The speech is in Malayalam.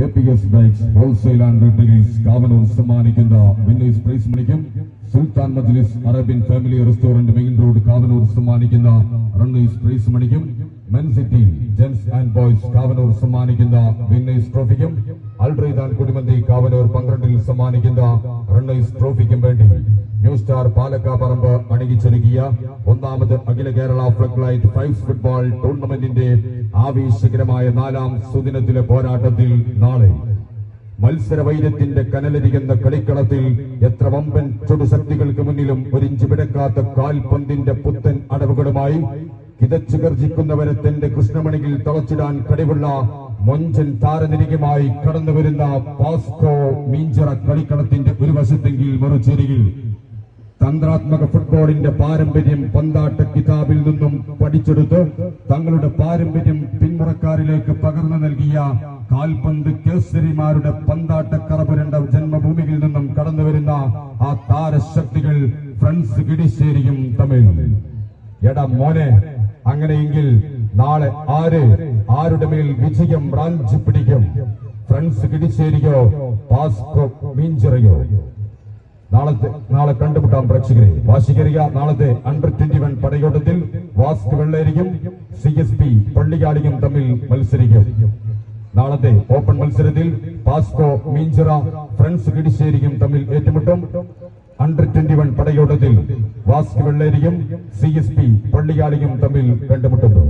K P S bikes wholesale and retails Kavanoor സമ്മാനിക്കുന്ന വിന്നേഴ്സ് പ്രൈസ് മണിക്കും Sultan Majlis Arabian family restaurant main road Kavanoor സമ്മാനിക്കുന്ന റണ്ണേഴ്സ് പ്രൈസ് മണിക്കും men city gents and boys Kavanoor സമ്മാനിക്കുന്ന വിന്നേഴ്സ് ട്രോഫിക്കും അൽറൈദാൻ കുടിമന്തി കാവനൂർ പന്ത്രണ്ടിൽ സമ്മാനിക്കുന്ന റണ്ണേഴ്സ് ട്രോഫിക്കും വേണ്ടി. ന്യൂ സ്റ്റാർ പാലക്കാപ്പറമ്പ് അണിയിച്ചൊരുക്കിയ ഒന്നാമത് അഖില Kerala Flug light fives football ടൂർണമെന്റിന്റെ ആവേശകരമായ നാലാം സുദിനത്തിലെ പോരാട്ടത്തിൽ നാളെ മത്സര മത്സരവൈര്യത്തിന്റെ കനലരികുന്ന കളിക്കളത്തിൽ എത്ര വമ്പൻ ചുടുശക്തികൾക്ക് മുന്നിലും ഒരിഞ്ച് പിടക്കാത്ത കാൽപന്തിന്റെ പുത്തൻ അടവുകളുമായി കിതച്ചു ഗർജിക്കുന്നവരെ തന്റെ കൃഷ്ണമണിയിൽ തളച്ചിടാൻ കഴിവുള്ള മൊഞ്ചൻ താരനിരികമായി കടന്നുവരുന്ന പാസ്കോ മീഞ്ചറ കളിക്കളത്തിന്റെ ഒരു വശത്തെങ്കിൽ മറുചേരിയിൽ തന്ത്രാത്മക ഫുട്ബോളിന്റെ പാരമ്പര്യം പന്താട്ട കിതാബിൽ നിന്നും പഠിച്ചെടുത്ത് തങ്ങളുടെ പാരമ്പര്യം പിന്മുറക്കാരിലേക്ക് പകർന്നു നൽകിയ കാൽപന്ത് കേസരിമാരുടെ പന്താട്ട കറപുരണ്ട ജന്മഭൂമിയിൽ നിന്നും കടന്നുവരുന്ന ആ താരശക്തികൾ ഫ്രണ്ട്സ് കിടിശ്ശേരിയും തമ്മിൽ. എടാ മോനെ അങ്ങനെയെങ്കിൽ നാളെ ആര് ആരുടെ മേൽ വിജയം റാഞ്ചി പിടിക്കും? ഫ്രണ്ട്സ് കിടിശ്ശേരിയോ പാസ്കോ മീഞ്ചിറയോ നാളത്തെ നാളെ കണ്ടുമുട്ടാം പ്രേക്ഷകരെ. വാശികരിക നാളത്തെ അണ്ടർ ട്വന്റി വൺ പടയോട്ടത്തിൽ വാസ്ക് വെള്ളേരിയും സി എസ് പി പള്ളികാടിയും തമ്മിൽ മത്സരിക്കും. നാളത്തെ ഓപ്പൺ മത്സരത്തിൽ പാസ്കോ മീഞ്ചിറ ഫ്രണ്ട്സ് കിടിശ്ശേരിയും തമ്മിൽ ഏറ്റുമുട്ടും. അണ്ടർ ട്വന്റി വൺ പടയോട്ടത്തിൽ വാസ്ക് വെള്ളേരിയും സി എസ് പി പള്ളികാടിയും തമ്മിൽ കണ്ടുമുട്ടുന്നു.